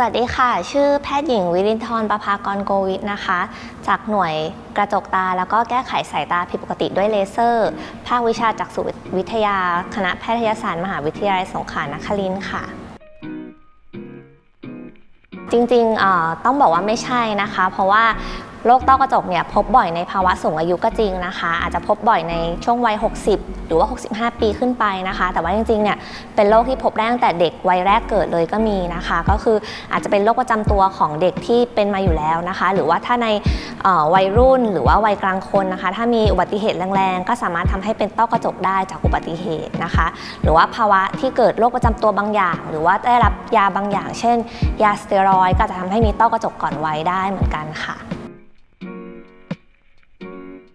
สวัสดีค่ะ ชื่อแพทย์หญิงวิรินทร์ประภากรโกวิทนะคะ จากหน่วยกระจกตาแล้วก็แก้ไขสายตาผิดปกติด้วยเลเซอร์ ภาควิชาจักษุวิทยา คณะแพทยศาสตร์มหาวิทยาลัยสงขลานครินทร์ค่ะ จริงๆเออต้องบอกว่าไม่ใช่นะคะ เพราะว่า โรคต้อกระจกเนี่ยพบบ่อยในภาวะสูงอายุก็จริงนะคะ อาจจะพบบ่อยในช่วงวัย 60 หรือว่า 65 ปีขึ้นไปนะคะ แต่ว่าจริงๆเนี่ยเป็นโรคที่พบได้ตั้งแต่เด็กวัยแรกเกิดเลยก็มีนะคะ ก็คืออาจจะเป็นโรคประจำตัวของเด็กที่เป็นมาอยู่แล้วนะคะ หรือว่าถ้าในวัยรุ่นหรือว่าวัยกลางคนนะคะ ถ้ามีอุบัติเหตุแรงๆ ก็สามารถทำให้เป็นต้อกระจกได้จากอุบัติเหตุนะคะ หรือว่าภาวะที่เกิดโรคประจำตัวบางอย่าง หรือว่าได้รับยาบางอย่าง เช่น ยาสเตียรอยก็จะทำให้มีต้อกระจกก่อนวัยได้เหมือนกันค่ะ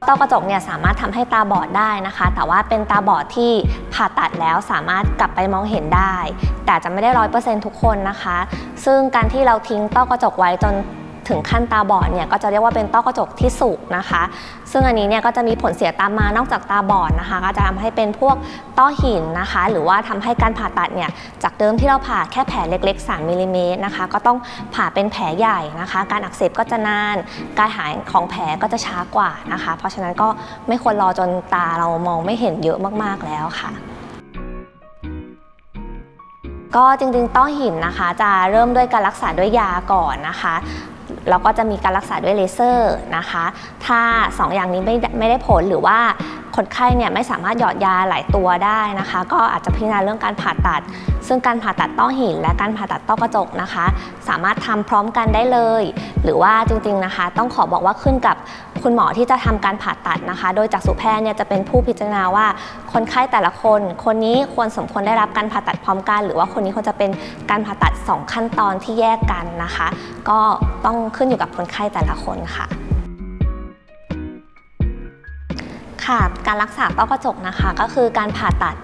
ต้อกระจกเนี่ยสามารถทำให้ตาบอดได้นะคะ แต่ว่าเป็นตาบอดที่ผ่าตัดแล้วสามารถกลับไปมองเห็นได้ แต่จะไม่ได้ร้อยเปอร์เซ็นต์ทุกคนนะคะ ซึ่งการที่เราทิ้งต้อกระจกไว้จน ถึงขั้นตาบอดเนี่ยก็จะเรียกว่าเป็นต้อกระจกที่สุกนะคะ ซึ่งอันนี้เนี่ยก็จะมีผลเสียตามมานอกจากตาบอดนะคะ ก็จะทำให้เป็นพวกต้อหินนะคะ หรือว่าทำให้การผ่าตัดเนี่ยจากเดิมที่เราผ่าแค่แผลเล็ก ๆ 3มิลลิเมตรนะคะก็ต้องผ่าเป็นแผลใหญ่นะคะ การอักเสบก็จะนาน การหายของแผลก็จะช้ากว่านะคะ เพราะฉะนั้นก็ไม่ควรรอจนตาเรามองไม่เห็นเยอะมากๆแล้วค่ะก็จริงๆต้อหินนะคะ จะเริ่มด้วยการรักษาด้วยยาก่อนนะคะ แล้วก็จะมีการรักษาด้วยเลเซอร์นะคะ ถ้า 2 อย่างนี้ไม่ได้ไม่ได้ผลหรือว่า คนไข้เนี่ยไม่สามารถหยอดยาหลายตัวได้นะคะ ก็อาจจะพิจารณาเรื่องการผ่าตัด ซึ่งการผ่าตัดต้อหิน และการผ่าตัดต้อกระจกนะคะ สามารถทำพร้อมกันได้เลย หรือว่าจริงๆนะคะ ต้องขอบอกว่าขึ้นกับคุณหมอที่จะทำการผ่าตัดนะคะ โดยจากสุแพทย์เนี่ยจะเป็นผู้พิจารณาว่าคนไข้แต่ละคน คนนี้ควรสมควรได้รับการผ่าตัดพร้อมกัน หรือว่าคนนี้ควรจะเป็นการผ่าตัด 2 ขั้นตอนที่แยกกันนะคะ ก็ต้องขึ้นอยู่กับคนไข้แต่ละคนค่ะ ค่ะ การรักษาต้อกระจกนะคะ ก็คือการผ่าตัด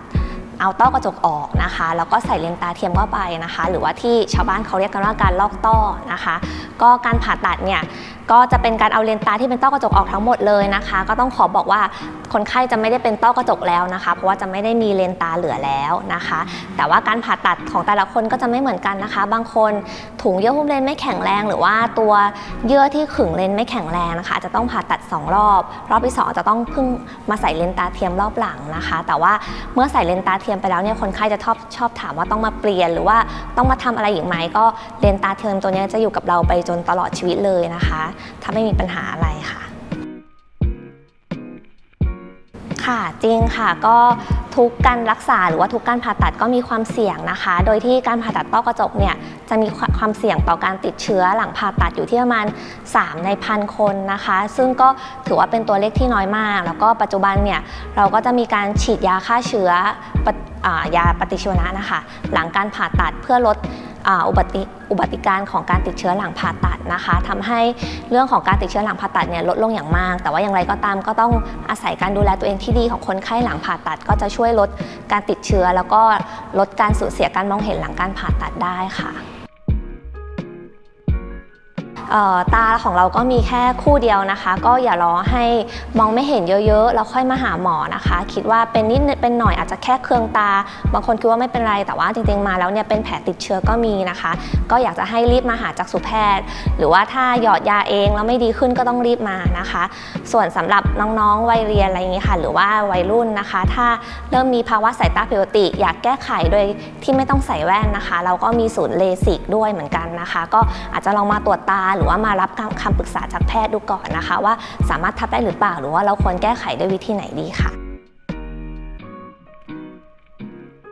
เอาต้อกระจกออกนะคะ แล้วก็ใส่เลนส์ตาเทียมเข้าไปนะคะ หรือว่าที่ชาวบ้านเขาเรียกกันว่าการลอกต้อนะคะ ก็การผ่าตัดเนี่ยก็จะเป็นการเอาเลนตาที่เป็นต้อกระจกออกทั้งหมดเลยนะคะ ก็ต้องขอบอกว่าคนไข้จะไม่ได้เป็นต้อกระจกแล้วนะคะ เพราะว่าจะไม่ได้มีเลนตาเหลือแล้วนะคะ แต่ว่าการผ่าตัดของแต่ละคนก็จะไม่เหมือนกันนะคะ บางคนถุงเยื่อหุ้มเลนไม่แข็งแรง หรือว่าตัวเยื่อที่ขึงเลนไม่แข็งแรงนะคะอาจจะต้องผ่าตัด 2 รอบ รอบที่2จะต้องเพิ่งมาใส่เลนตาเทียมรอบหลังนะคะ แต่ว่าเมื่อใส่เลนตาเทียมไปแล้วเนี่ยคนไข้จะชอบชอบถามว่าต้องมาเปลี่ยน หรือว่าต้องมาทำอะไรอีกไหมก็เลนตาเทียมตัวเนี้ยจะอยู่กับเราไปจนตลอดชีวิตเลยนะคะ ถ้าไม่มีปัญหาอะไรค่ะ ค่ะจริงค่ะก็ทุกการรักษาหรือว่าทุกการผ่าตัดก็มีความเสี่ยงนะคะ โดยที่การผ่าตัดต้อกระจกเนี่ยจะมีความเสี่ยงต่อการติดเชื้อหลังผ่าตัดอยู่ที่ประมาณ 3 ในพันคนนะคะ ซึ่งก็ถือว่าเป็นตัวเลขที่น้อยมาก แล้วก็ปัจจุบันเนี่ยเราก็จะมีการฉีดยาฆ่าเชื้อปฏิอ่ายาปฏิชีวนะนะคะ หลังการผ่าตัดเพื่อลด อุบัติอุบัติการของการติดเชื้อหลังผ่าตัดนะคะทำให้เรื่องของการติดเชื้อหลังผ่าตัดเนี่ยลดลงอย่างมาก แต่ว่าอย่างไรก็ตามก็ต้องอาศัยการดูแลตัวเองที่ดีของคนไข้หลังผ่าตัด ก็จะช่วยลดการติดเชื้อ แล้วก็ลดการสูญเสียการมองเห็นหลังการผ่าตัดได้ค่ะ ตาของเราก็มีแค่คู่เดียวนะคะ ก็อย่ารอให้มองไม่เห็นเยอะๆแล้วค่อยมาหาหมอนะคะ คิดว่าเป็นนิดเป็นหน่อยอาจจะแค่เคืองตา บางคนคิดว่าไม่เป็นไรแต่ว่าจริงๆมาแล้วเนี่ยเป็นแผลติดเชื้อก็มีนะคะ ก็อยากจะให้รีบมาหาจักษุแพทย์ หรือว่าถ้าหยอดยาเองแล้วไม่ดีขึ้นก็ต้องรีบมานะคะ ส่วนสำหรับน้องๆวัยเรียนอะไรอย่างนี้ค่ะ หรือว่าวัยรุ่นนะคะ ถ้าเริ่มมีภาวะสายตาผิดปกติ อยากแก้ไขโดยที่ไม่ต้องใส่แว่นนะคะ เราก็มีศูนย์เลสิกด้วยเหมือนกันนะคะ ก็อาจจะลองมาตรวจตาหรือว่ามารับคำปรึกษาจากแพทย์ดูก่อนนะคะ ว่าสามารถทับได้หรือเปล่าหรือว่าเราควรแก้ไขด้วยวิธีไหนดีค่ะ